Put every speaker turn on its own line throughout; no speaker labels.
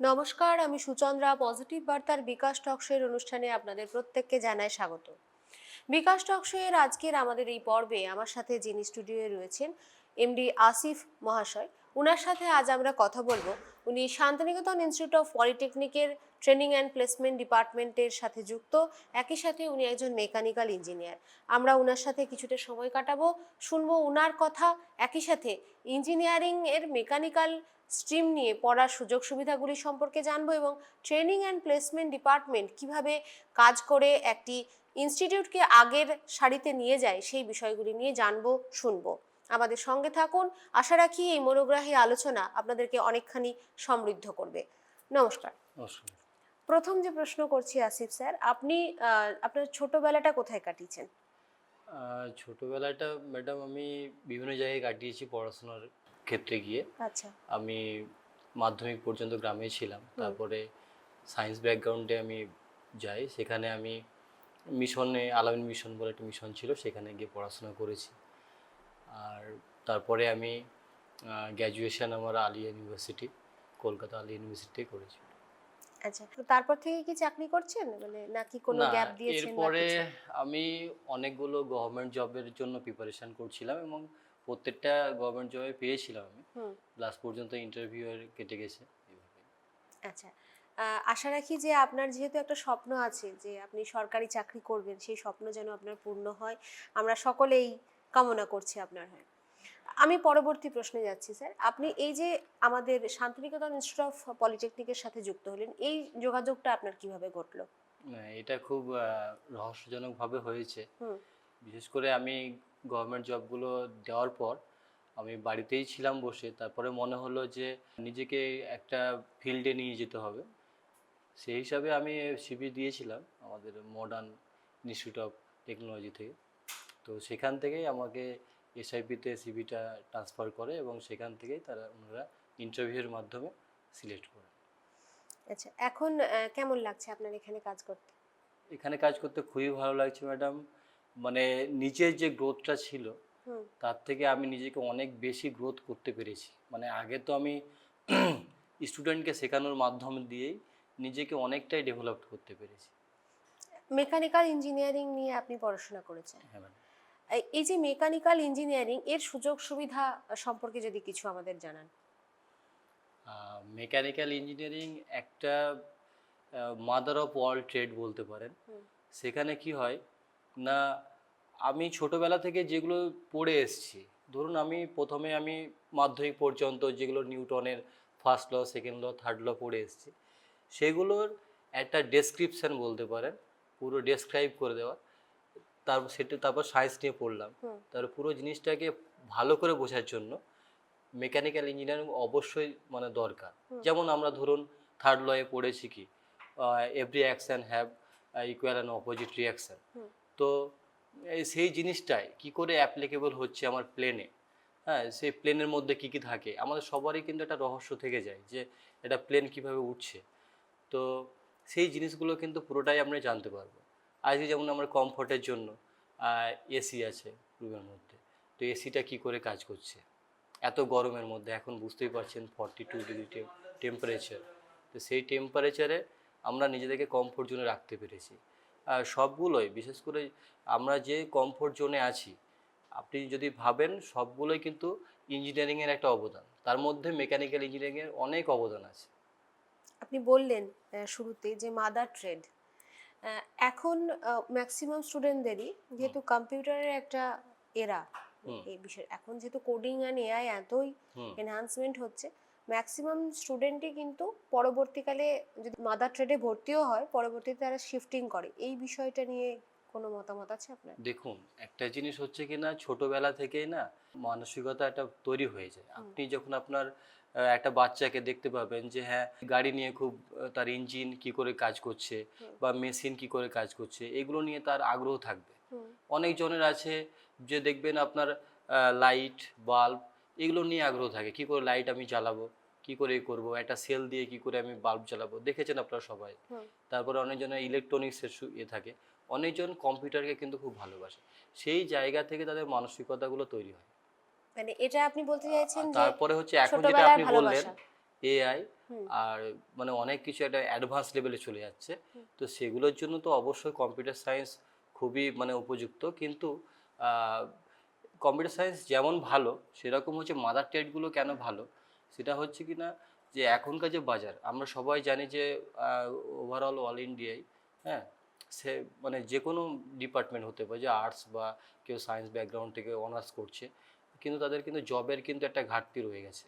নমস্কার, আমি সুচন্দ্রা পজিটিভ বার্তার বিকাশ টকশোয়ের অনুষ্ঠানে আপনাদের প্রত্যেককে জানাই স্বাগত। বিকাশ টকশোয়ের আজকের আমাদের এই পর্বে আমার সাথে যিনি স্টুডিওয়ে রয়েছেন, এমডি আসিফ মহাশয়। ওনার সাথে আজ আমরা কথা বলব। উনি শান্তিনিকেতন ইনস্টিটিউট অফ পলিটেকনিকের ট্রেনিং অ্যান্ড প্লেসমেন্ট ডিপার্টমেন্টের সাথে যুক্ত। একই সাথে উনি একজন মেকানিক্যাল ইঞ্জিনিয়ার আমরা ওনার সাথে কিছুটা সময় কাটাবো, শুনব ওনার কথা। একই সাথে ইঞ্জিনিয়ারিং এর মেকানিক্যাল স্ট্রিম নিয়ে পড়ার সুযোগ সুবিধাগুলি সম্পর্কে জানব এবং ট্রেনিং অ্যান্ড প্লেসমেন্ট ডিপার্টমেন্ট কীভাবে কাজ করে একটি ইনস্টিটিউটকে আগের সারিতে নিয়ে যায় সেই বিষয়গুলি নিয়ে জানব শুনব। আমাদের সঙ্গে থাকুন। আশা রাখি এই মনোগ্রাহী আলোচনা আপনাদেরকে অনেকখানি সমৃদ্ধ করবে। নমস্কার।
নমস্কার।
প্রথম যে প্রশ্ন করছি আসিফ স্যার আপনি আপনার ছোটবেলাটা কোথায় কাটিয়েছেন?
ছোটবেলাটা ম্যাডাম আমি বিভিন্ন জায়গায় কাটিয়েছি পড়াশোনার ক্ষেত্রে গিয়ে
আচ্ছা।
আমি মাধ্যমিক পর্যন্ত গ্রামে ছিলাম। তারপরে সায়েন্স ব্যাকগ্রাউন্ডে আমি যাই। সেখানে আমি মিশনে আলামিন মিশন বলে একটা মিশন ছিল সেখানে গিয়ে পড়াশোনা করেছি। আর তারপরে আমি গ্র্যাজুয়েশন আমার আলিয়া ইউনিভার্সিটি কলকাতা আলিয়া ইউনিভার্সিটি করেছি।
আচ্ছা তারপর থেকে কি চাকরি করছেন? মানে নাকি কোনো গ্যাপ দিয়েছেন
এরপরে আমি অনেকগুলো গভর্নমেন্ট জবের জন্য প্রিপারেশন করছিলাম এবং প্রত্যেকটা গভর্নমেন্ট জবে পেয়েছিলাম আমি।
হুম।
লাস্ট পর্যন্ত ইন্টারভিউ আর কেটে গেছে
আচ্ছা। আশা রাখি যে আপনার যেহেতু একটা স্বপ্ন আছে যে আপনি সরকারি চাকরি করবেন সেই স্বপ্ন যেন আপনার পূর্ণ হয়। আমরা সকলেই কামনা করছি আপনার হয়। আমি পরবর্তী প্রশ্নে যাচ্ছি স্যার। আপনি এই যে আমাদের শান্তিনিকেতন ইনস্টিটিউট অফ পলিটেকনিকের সাথে যুক্ত হলেন এই যোগাযোগটা আপনার কীভাবে ঘটলো?
এটা খুব রহস্যজনকভাবে হয়েছে। বিশেষ করে আমি গভর্নমেন্ট জবগুলো দেওয়ার পর আমি বাড়িতেই ছিলাম বসে। তারপরে মনে হলো যে নিজেকে একটা ফিল্ডে নিয়ে যেতে হবে। সেই হিসাবে আমি সিবি দিয়েছিলাম আমাদের মডার্ন ইনস্টিটিউট অফ টেকনোলজি থেকে। তো সেখান থেকেই আমাকে এসআইপিতে সিবিটা ট্রান্সফার করে এবং সেখান থেকেই তারা ওনারা ইন্টারভিউয়ের মাধ্যমে সিলেক্ট করে
আচ্ছা এখন কেমন লাগছে আপনার এখানে কাজ করতে?
এখানে কাজ করতে খুবই ভালো লাগছে ম্যাডাম। মানে নিচের যে গ্রোথটা ছিল তার থেকে আমি নিজেকে অনেক বেশি গ্রোথ করতে পেরেছি। মানে আগে তো আমি স্টুডেন্টকে শেখানোর মাধ্যম দিয়েই নিজেকে অনেকটাই ডেভেলপ করতে পেরেছি।
মেকানিক্যাল ইঞ্জিনিয়ারিং নিয়ে আপনি পড়াশোনা করেছেন।
হ্যাঁ ম্যাডাম
এই- এই যে মেকানিক্যাল ইঞ্জিনিয়ারিং এর সুযোগ সুবিধা সম্পর্কে যদি কিছু আমাদের জানান।
মেকানিক্যাল ইঞ্জিনিয়ারিং একটা মাদার অফ অল ট্রেড বলতে পারেন। সেখানে কি হয় না আমি ছোটবেলা থেকে যেগুলো পড়ে এসেছি ধরুন আমি প্রথমে আমি মাধ্যমিক পর্যন্ত যেগুলো নিউটনের first law second law third law পড়ে এসেছি সেগুলোর একটা ডেসক্রিপশন বলতে পারেন পুরো ডেসক্রাইব করে দেওয়া তারপর সেটা তারপর সায়েন্স নিয়ে পড়লাম। তার পুরো জিনিসটাকে ভালো করে বোঝার জন্য মেকানিক্যাল ইঞ্জিনিয়ারিং অবশ্যই মানে দরকার যেমন আমরা ধরুন থার্ড লয়ে পড়েছি কি every action have equal and opposite reaction. তো সেই জিনিসটাই কি করে অ্যাপ্লিকেবল হচ্ছে আমার প্লেনে হ্যাঁ সেই প্লেনের মধ্যে কি কি থাকে? আমাদের সবারই কিন্তু একটা রহস্য থেকে যায় যে এটা প্লেন কীভাবে উঠছে। তো সেই জিনিসগুলো কিন্তু পুরোটাই আমরা জানতে পারব। আজকে যেমন আমার কমফোর্টের জন্য এসি আছে রুমের মধ্যে। তো এসিটা কি করে কাজ করছে? এত গরমের মধ্যে, এখন বুঝতেই পারছেন ফর্টি টু ডিগ্রি টেম্পারেচার তো সেই টেম্পারেচারে আমরা নিজেদেরকে কমফোর্ট জোনে রাখতে পেরেছি। সবগুলোই বিশেষ করে আমরা যে কমফোর্ট জোনে আছি আপনি যদি ভাবেন সবগুলোই কিন্তু ইঞ্জিনিয়ারিংয়ের একটা অবদান। তার মধ্যে মেকানিক্যাল ইঞ্জিনিয়ারিংয়ের অনেক অবদান আছে।
আপনি বললেন শুরুতে যে মাদার ট্রেড এখন ম্যাক্সিমাম স্টুডেন্টদেরই যেহেতু কম্পিউটারের একটা এরা। এই বিষয় এখন যেহেতু কোডিং অ্যান্ড এআই এতই এনহান্সমেন্ট হচ্ছে ম্যাক্সিমাম স্টুডেন্টই কিন্তু পরবর্তীকালে যদি মাদার ট্রেডে ভর্তিও হয় পরবর্তীতে তারা শিফটিং করে। এই বিষয়টা নিয়ে কোনো মতামত আছে আপনার?
দেখুন একটা জিনিস হচ্ছে কি না ছোটবেলা থেকেই না মানসিকতা একটা তৈরি হয়ে যায়। আপনি যখন আপনার একটা বাচ্চাকে দেখতে পাবেন যে হ্যাঁ গাড়ি নিয়ে খুব তার ইঞ্জিন কি করে কাজ করছে বা মেশিন কি করে কাজ করছে এগুলো নিয়ে তার আগ্রহ থাকবে।
হুম।
অনেকজনের আছে যে দেখবেন আপনার লাইট বাল্ব এগুলো নিয়ে আগ্রহ থাকে। কি করে লাইট আমি জ্বালাবো? কি করে করব? একটা সেল দিয়ে কি করে আমি বাল্ব জ্বালাবো? দেখেছেন আপনারা সবাই। তারপরে অনেকজনের ইলেকট্রনিক্সের ইয়ে থাকে। অনেকজন কম্পিউটারকে কিন্তু খুব ভালোবাসে। সেই জায়গা থেকে তাদের মানসিকতাগুলো তৈরি হয়।
মানে এটা আপনি বলতে চাইছেন
তারপরে হচ্ছে এখন যেটা আপনি বললেন এআই আর মানে অনেক কিছু একটা অ্যাডভান্স লেভেলে চলে যাচ্ছে। তো সেগুলোর জন্য তো অবশ্যই কম্পিউটার সায়েন্স খুবই মানে উপযুক্ত। কিন্তু কম্পিউটার সায়েন্স যেমন ভালো সেরকম হচ্ছে মাদার টেটগুলো কেন ভালো? সেটা হচ্ছে কি না যে এখনকার যে বাজার আমরা সবাই জানি যে ওভারঅল অল ইন্ডিয়ায় হ্যাঁ সে মানে যে কোনো ডিপার্টমেন্ট হতে পারে যে আর্টস বা কেউ সায়েন্স ব্যাকগ্রাউন্ড থেকে অনার্স করছে কিন্তু তাদের কিন্তু জবের কিন্তু একটা ঘাটতি রয়ে গেছে।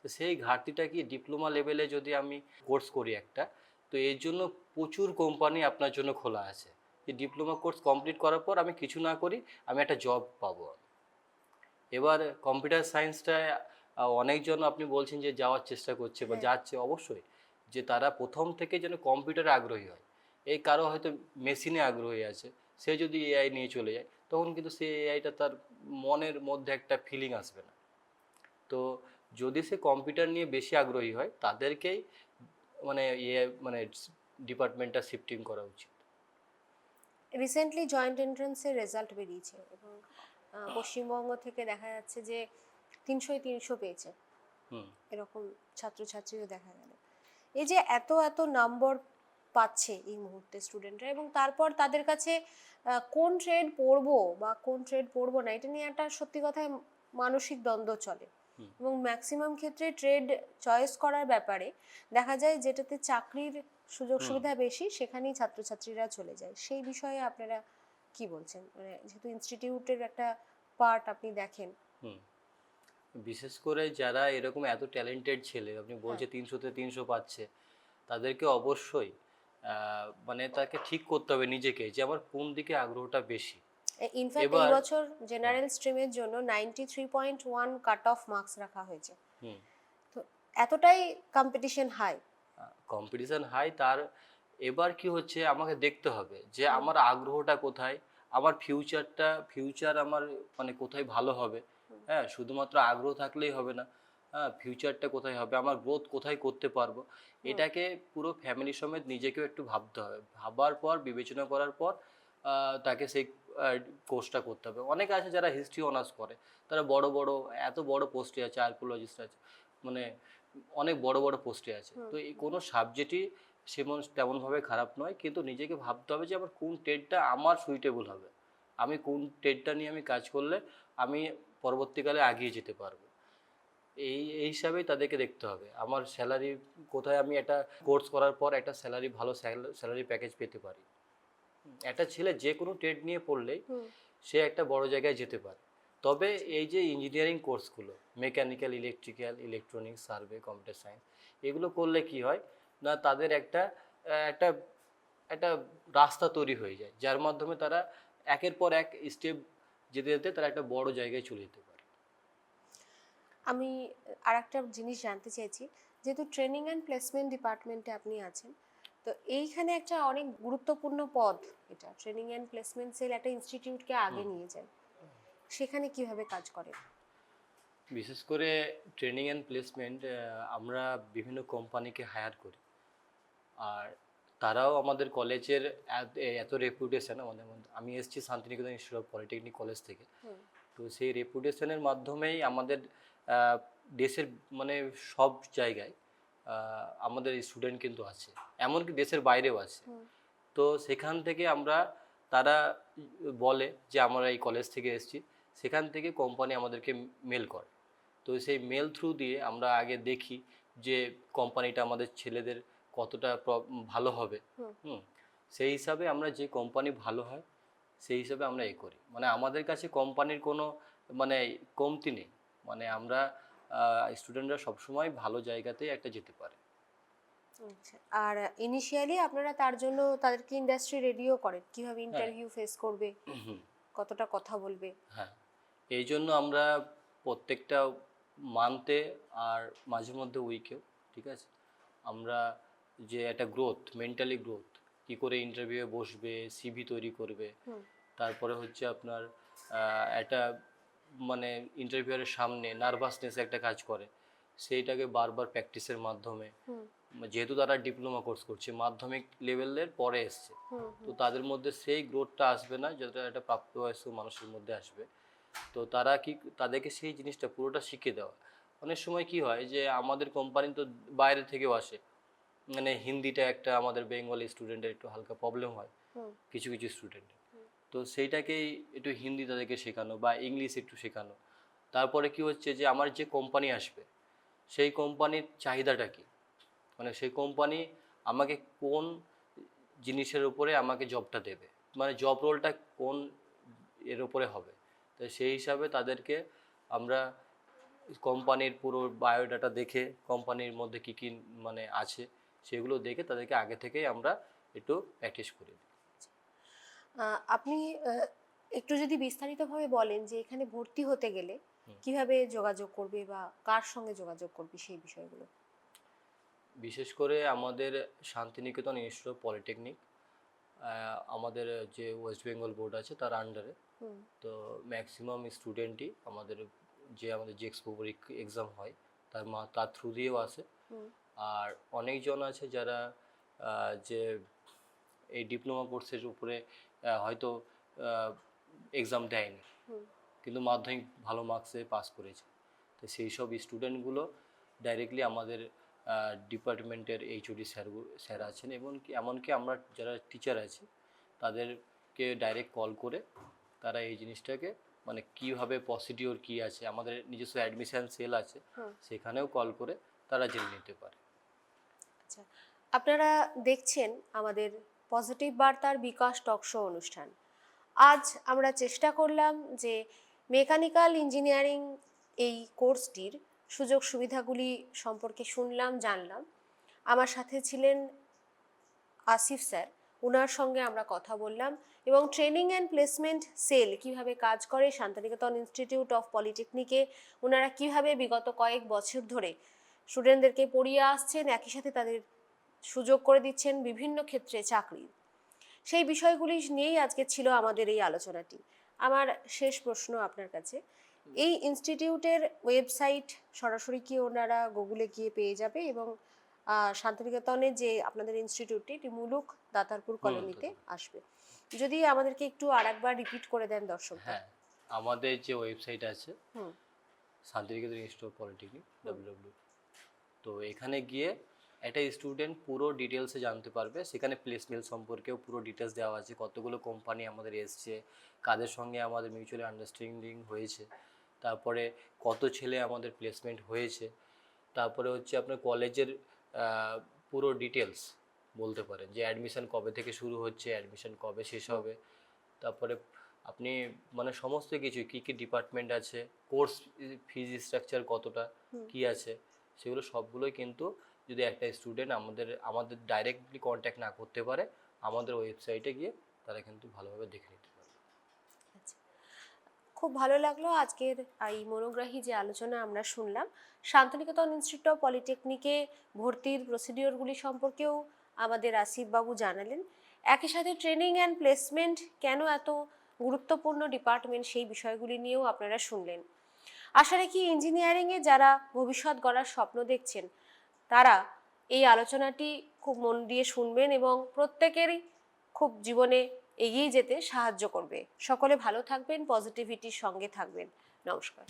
তো সেই ঘাটতিটা কি ডিপ্লোমা লেভেলে যদি আমি কোর্স করি একটা তো এর জন্য প্রচুর কোম্পানি আপনার জন্য খোলা আছে। যে ডিপ্লোমা কোর্স কমপ্লিট করার পর আমি কিছু না করি আমি একটা জব পাবো। এবার কম্পিউটার সায়েন্সটা অনেকজন আপনি বলছেন যে যাওয়ার চেষ্টা করছে বা
হ্যাঁ।
যাচ্ছে অবশ্যই যে তারা প্রথম থেকে যেন কম্পিউটারে আগ্রহী হয়। এই কারও হয়তো মেশিনে আগ্রহী আছে সে যদি এআই নিয়ে চলে যায় তখন কিন্তু সে এআইটা তার মনের মধ্যে একটা ফিলিং আসবে না। তো যদি সে কম্পিউটার নিয়ে বেশি আগ্রহী হয় তাদেরকেই মানে এআই মানে ডিপার্টমেন্টটা শিফটিং করা উচিত।
রিসেন্টলি জয়েন্ট এন্ট্রান্সের রেজাল্ট বেরিয়েছে এবং পশ্চিমবঙ্গ থেকে দেখা যাচ্ছে যে তিনশোয় তিনশো পেয়েছে। এরকম ছাত্রছাত্রীও দেখা গেল। এই যে এত এত নম্বর পাচ্ছে এই মুহূর্তে স্টুডেন্টরা এবং তারপর তাদের কাছে কোন ট্রেড পড়ব বা কোন ট্রেড পড়ব না এটা নিয়ে একটা সত্যি কথায় মানসিক দ্বন্দ্ব চলে। এবং ম্যাক্সিমাম ক্ষেত্রে ট্রেড চয়েস করার ব্যাপারে দেখা যায় যেটাতে চাকরির সুযোগ সুবিধা বেশি সেখানেই ছাত্রছাত্রীরা চলে যায়। সেই বিষয়ে আপনারা কি বলছেন? মানে যেহেতু ইনস্টিটিউটের একটা পার্ট আপনি দেখেন।
বিশেষ করে যারা এরকম এত ট্যালেন্টেড ছেলে আপনি বলছে তিনশোতে তিনশো পাচ্ছে তাদেরকে অবশ্যই মানে তাকে ঠিক করতে হবে নিজেকে যে আমার কোন দিকে আগ্রহটা বেশি।
ইনফ্যাক্ট এই বছর জেনারেল স্ট্রিমের জন্য ninety three point one cut off marks রাখা হয়েছে।
হুম।
তো এতটাই কম্পিটিশন হাই
কম্পিটিশন হাই তার এবার কি হচ্ছে আমাকে দেখতে হবে যে আমার আগ্রহটা কোথায় আমার ফিউচারটা ফিউচার আমার মানে কোথায় ভালো হবে। হ্যাঁ শুধুমাত্র আগ্রহ থাকলেই হবে না। হ্যাঁ ফিউচারটা কোথায় হবে আমার গ্রোথ কোথায় করতে পারব এটাকে পুরো ফ্যামিলি সমেত নিজেকেও একটু ভাবতে হবে। ভাবার পর বিবেচনা করার পর তাকে সেই কোর্সটা করতে হবে। অনেকে আছে যারা হিস্ট্রি অনার্স করে। তারা বড় বড় এত বড় পোস্টে আছে আর্কোলজিস্ট আছে মানে অনেক বড় বড় পোস্টে আছে। তো এই কোনো সাবজেক্টই সেমন তেমনভাবে খারাপ নয় কিন্তু নিজেকে ভাবতে হবে যে আমার কোন ট্রেডটা আমার সুইটেবল হবে। আমি কোন ট্রেডটা নিয়ে আমি কাজ করলে আমি পরবর্তীকালে এগিয়ে যেতে পারব। এই এই হিসাবেই তাদেরকে দেখতে হবে। আমার স্যালারি কোথায় আমি একটা কোর্স করার পর একটা স্যালারি ভালো স্যালারি প্যাকেজ পেতে পারি। একটা ছেলে যে কোনো ট্রেড নিয়ে পড়লেই সে একটা বড় জায়গায় যেতে পারে। তবে এই যে ইঞ্জিনিয়ারিং কোর্সগুলো mechanical electrical electronics survey computer science এগুলো করলে কি হয়? না তাদের একটা একটা একটা রাস্তা তৈরি হয়ে যায় যার মাধ্যমে তারা একের পর এক স্টেপ যেতে যেতে তারা একটা বড় জায়গায় চলে যেতে পারে।
আমি আর একটা জিনিস জানতে চাইছি যেহেতু ট্রেনিং অ্যান্ড প্লেসমেন্ট ডিপার্টমেন্টে আপনি আছেন তো এইখানে একটা অনেক গুরুত্বপূর্ণ পদ এটা ট্রেনিং অ্যান্ড প্লেসমেন্ট সেল একটা ইনস্টিটিউটকে আগে নিয়ে যায় সেখানে কীভাবে কাজ করে
বিশেষ করে ট্রেনিং অ্যান্ড প্লেসমেন্ট আমরা বিভিন্ন কোম্পানিকে হায়ার করি। আর তারাও আমাদের কলেজের এত- রেপুটেশন আমাদের আমি এসেছি Shantiniketan institute of polytechnic college থেকে। তো সেই রেপুটেশনের মাধ্যমেই আমাদের দেশের মানে সব জায়গায় আমাদের স্টুডেন্ট কিন্তু আছে। এমনকি দেশের বাইরেও আছে। তো সেখান থেকে আমরা তারা বলে যে আমরা এই কলেজ থেকে এসেছি। সেখান থেকে কোম্পানি আমাদেরকে মেল করে। তো সেই মেল থ্রু দিয়ে আমরা আগে দেখি যে কোম্পানিটা আমাদের ছেলেদের কতটা ভালো হবে।
হুম।
সেই হিসাবে আমরা যে কোম্পানি ভালো হয় সেই হিসাবে আমরা এ করি। মানে আমাদের কাছে কোম্পানির কোনো মানে কমতি নেই। মানে আমরা স্টুডেন্টরা সবসময় ভালো জায়গাতে একটা যেতে পারে।
আচ্ছা আর ইনিশিয়ালি আপনারা তার জন্য তাদেরকে ইন্ডাস্ট্রি রেডিও করেন। কীভাবে ইন্টারভিউ ফেস করবে? কতটা কথা বলবে?
হ্যাঁ এই জন্য আমরা প্রত্যেকটা মান্থে আর মাঝে মধ্যে উইকেও ঠিক আছে? আমরা যে একটা গ্রোথ মেন্টালি গ্রোথ কি করে ইন্টারভিউয়ে বসবে সিভি তৈরি করবে। তারপরে হচ্ছে আপনার একটা মানে ইন্টারভিউয়ের সামনে নার্ভাসনেস একটা কাজ করে। সেইটাকে বারবার প্র্যাকটিসের মাধ্যমে। যেহেতু তারা ডিপ্লোমা কোর্স করছে মাধ্যমিক লেভেলের পরে এসছে। তো তাদের মধ্যে সেই গ্রোথটা আসবে না যেটা একটা প্রাপ্তবয়স্ক মানুষের মধ্যে আসবে। তো তারা কি তাদেরকে সেই জিনিসটা পুরোটা শিখিয়ে দেওয়া। অনেক সময় কি হয় যে আমাদের কোম্পানি তো বাইরে থেকেও আসে। মানে হিন্দিটা একটা আমাদের বেঙ্গলি স্টুডেন্টের একটু হালকা প্রবলেম হয় কিছু কিছু স্টুডেন্ট তো সেইটাকেই একটু হিন্দি তাদেরকে শেখানো বা ইংলিশ একটু শেখানো। তারপরে কি হচ্ছে যে আমার যে কোম্পানি আসবে সেই কোম্পানির চাহিদাটা কি? মানে সেই কোম্পানি আমাকে কোন জিনিসের উপরে আমাকে জবটা দেবে? মানে জব রোলটা কোন এর উপরে হবে? তো সেই হিসাবে তাদেরকে আমরা কোম্পানির পুরো বায়োডাটা দেখে কোম্পানির মধ্যে কি কি মানে আছে সেগুলো দেখে তাদেরকে আগে থেকেই আমরা একটু প্র্যাকটিস করি।
আপনি একটু যদি বিস্তারিতভাবে বলেন যে এখানে ভর্তি হতে গেলে। কীভাবে যোগাযোগ করবে বা কার সঙ্গে যোগাযোগ করবে সেই বিষয়গুলো?
বিশেষ করে আমাদের শান্তিনিকেতন ইনস্টিটিউট পলিটেকনিক আমাদের যে ওয়েস্ট বেঙ্গল বোর্ড আছে তার আন্ডারে তো ম্যাক্সিমাম স্টুডেন্টই আমাদের যে আমাদের যে এক্সপো এক্সাম হয় তার মা তার থ্রু দিয়েও আসে আর অনেকজন আছে যারা যে এই ডিপ্লোমা কোর্সের উপরে হয়তো এক্সাম দেয়নি। কিন্তু মাধ্যমিক ভালো মার্কসে পাস করেছে। তো সেই সব স্টুডেন্টগুলো ডাইরেক্টলি আমাদের ডিপার্টমেন্টের এইচওডি স্যার স্যার আছেন এবং কি এমনকি আমরা যারা টিচার আছি তাদেরকে ডাইরেক্ট কল করে তারা এই জিনিসটাকে মানে কীভাবে প্রসিডিওর কি আছে আমাদের নিজস্ব অ্যাডমিশন সেল আছে সেখানেও কল করে তারা জেনে নিতে পারে।
আচ্ছা আপনারা দেখছেন আমাদের পজিটিভ বার্তার বিকাশ টক শো অনুষ্ঠান। আজ আমরা চেষ্টা করলাম যে মেকানিক্যাল ইঞ্জিনিয়ারিং এই কোর্সটির সুযোগ সুবিধাগুলি সম্পর্কে শুনলাম, জানলাম। আমার সাথে ছিলেন আসিফ স্যার ওনার সঙ্গে আমরা কথা বললাম এবং ট্রেনিং অ্যান্ড প্লেসমেন্ট সেল কীভাবে কাজ করে শান্তিনিকেতন ইনস্টিটিউট অফ পলিটেকনিকে ওনারা কীভাবে বিগত কয়েক বছর ধরে স্টুডেন্টদেরকে পড়িয়ে আসছেন একই সাথে তাদের সুযোগ করে দিচ্ছেন বিভিন্ন ক্ষেত্রে চাকরি। সেই বিষয়গুলি নিয়েই আজকে ছিল আমাদের এই আলোচনাটি। আমার শেষ প্রশ্ন আপনার কাছে। এই ইনস্টিটিউটের ওয়েবসাইট সরাসরি কি ওনারা গুগলে গিয়ে পেয়ে যাবে এবং শান্তিনিকেতনে যে আপনাদের ইনস্টিটিউটটি এটি মুলুক দাতারপুর কলোনিতে আসবে। যদি আমাদেরকে একটু আর একবার রিপিট করে দেন দর্শক
হ্যাঁ আমাদের যে ওয়েবসাইট আছে শান্তিনিকেতন ইনস্টিটিউট পলিটেকনিক ডাব্লিউ তো এখানে গিয়ে একটা স্টুডেন্ট পুরো ডিটেলসে জানতে পারবে সেখানে প্লেসমেন্ট সম্পর্কেও পুরো ডিটেলস দেওয়া আছে কতগুলো কোম্পানি আমাদের এসছে কাদের সঙ্গে আমাদের মিউচুয়ালি আন্ডারস্ট্যান্ডিং হয়েছে তারপরে কত ছেলে আমাদের প্লেসমেন্ট হয়েছে তারপরে হচ্ছে আপনার কলেজের পুরো ডিটেলস বলতে পারেন যে অ্যাডমিশন কবে থেকে শুরু হচ্ছে অ্যাডমিশন কবে শেষ হবে তারপরে আপনি মানে সমস্ত কিছু কী কী ডিপার্টমেন্ট আছে কোর্স ফিজ স্ট্রাকচার কতটা। কি আছে সেগুলো সবগুলোই কিন্তু যদি একটা স্টুডেন্ট আমাদের আমাদের ডাইরেক্টলি কন্ট্যাক্ট না করতে পারে, আমাদের ওয়েবসাইটে গিয়ে তারা কিন্তু ভালোভাবে দেখে নিতে
আচ্ছা। খুব ভালো লাগল আজকের এই মনোগ্রাহী যে আলোচনা আমরা শুনলাম। শান্তিনিকেতন ইনস্টিটিউট অফ পলিটেকনিকে ভর্তির প্রসিডিওরগুলি সম্পর্কেও আমাদের আসিফ বাবু জানালেন। একই সাথে ট্রেনিং অ্যান্ড প্লেসমেন্ট কেন এত গুরুত্বপূর্ণ ডিপার্টমেন্ট সেই বিষয়গুলি নিয়েও আপনারা শুনলেন। আশা রাখি ইঞ্জিনিয়ারিংয়ে যারা ভবিষ্যৎ গড়ার স্বপ্ন দেখছেন, তারা এই আলোচনাটি খুব মন দিয়ে শুনবেন এবং প্রত্যেকেরই খুব জীবনে এগিয়ে যেতে সাহায্য করবে। সকলে ভালো থাকবেন পজিটিভিটির সঙ্গে থাকবেন। নমস্কার।